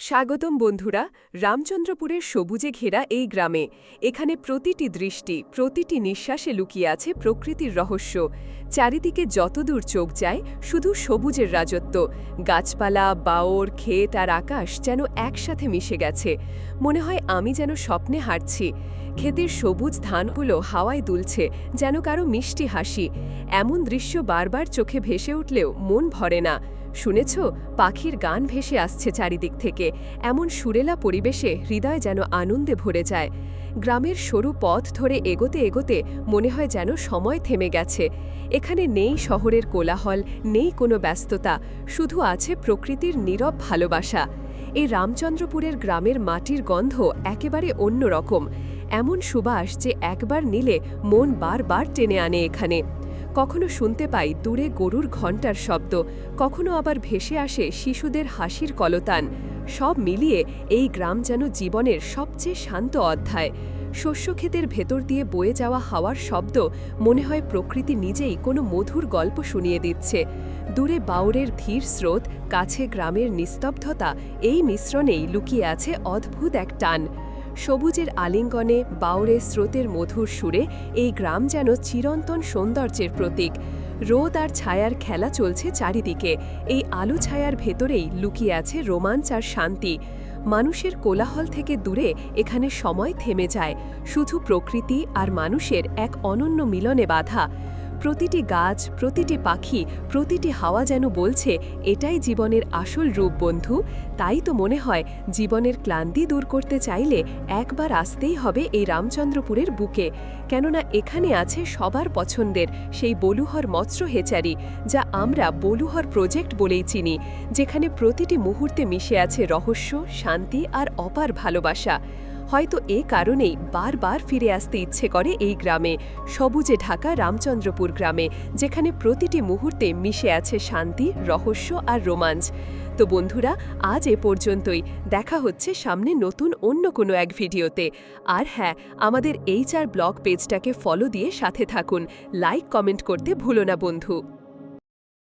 স্বাগতম বন্ধুরা, রামচন্দ্রপুরের সবুজে ঘেরা এই গ্রামে। এখানে প্রতিটি দৃষ্টি, প্রতিটি নিঃশ্বাসে লুকিয়ে আছে প্রকৃতির রহস্য। চারিদিকে যতদূর চোখ যায়, শুধু সবুজের রাজত্ব। গাছপালা, বাওর, ক্ষেত আর আকাশ যেন একসাথে মিশে গেছে। মনে হয় আমি যেন স্বপ্নে হাঁটছি ক্ষেতের সবুজ ধানগুলো হাওয়ায় দুলছে, যেন কারও মিষ্টি হাসি। এমন দৃশ্য বারবার চোখে ভেসে উঠলেও মন ভরে না। শুনেছ? পাখির গান ভেসে আসছে চারিদিক থেকে। এমন সুরেলা পরিবেশে হৃদয় যেন আনন্দে ভরে যায়। গ্রামের সরু পথ ধরে এগোতে এগোতে মনে হয় যেন সময় থেমে গেছে। এখানে নেই শহরের কোলাহল, নেই কোনো ব্যস্ততা, শুধু আছে প্রকৃতির নীরব ভালোবাসা। এই রামচন্দ্রপুরের গ্রামের মাটির গন্ধ একেবারে অন্যরকম এমন সুবাস যে একবার নিলে মন বারবার টেনে আনে এখানে। কখনো শুনতে পাই দূরে গরুর ঘণ্টার শব্দ, কখনো আবার ভেসে আসে শিশুদের হাসির কলতান। সব মিলিয়ে এই গ্রাম যেন জীবনের সবচেয়ে শান্ত অধ্যায়। শস্যক্ষেতের ভেতর দিয়ে বয়ে যাওয়া হাওয়ার শব্দ মনে হয় প্রকৃতি নিজেই কোনো মধুর গল্প শুনিয়ে দিচ্ছে। দূরে বাউরের ধীর স্রোত, কাছে গ্রামের নিস্তব্ধতা, এই মিশ্রণেই লুকিয়ে আছে অদ্ভুত এক টান। সবুজের আলিঙ্গনে, বাউরে স্রোতের মধুর সুরে এই গ্রাম যেন চিরন্তন সৌন্দর্যের প্রতীক। রোদ আর ছায়ার খেলা চলছে চারিদিকে। এই আলো ছায়ার ভেতরেই লুকিয়ে আছে রোমাঞ্চ আর শান্তি। মানুষের কোলাহল থেকে দূরে এখানে সময় থেমে যায়। শুধু প্রকৃতি আর মানুষের এক অনন্য মিলনে বাধা। প্রতিটি গাছ, প্রতিটি পাখি, প্রতিটি হাওয়া যেন বলছে, এটাই জীবনের আসল রূপ, বন্ধু। তাই তো মনে হয়, জীবনের ক্লান্তি দূর করতে চাইলে একবার আসতেই হবে এই রামচন্দ্রপুরের বুকে। কেননা এখানে আছে সবার পছন্দের সেই বলুহর মৎস্য হেচারি, যা আমরা বলুহর প্রজেক্ট বলেই চিনি, যেখানে প্রতিটি মুহূর্তে মিশে আছে রহস্য, শান্তি আর অপার ভালোবাসা। হয়তো এ কারণেই বারবার ফিরে আসতে ইচ্ছে করে এই গ্রামে, সবুজে ঢাকা রামচন্দ্রপুর গ্রামে, যেখানে প্রতিটি মুহূর্তে মিশে আছে শান্তি, রহস্য আর রোমাঞ্চ। তো বন্ধুরা, আজ এ পর্যন্তই। দেখা হচ্ছে সামনে নতুন অন্য কোনো এক ভিডিওতে। আর হ্যাঁ আমাদের এইচ আর ব্লগ পেজটাকে ফলো দিয়ে সাথে থাকুন। লাইক, কমেন্ট করতে ভুলো না বন্ধু।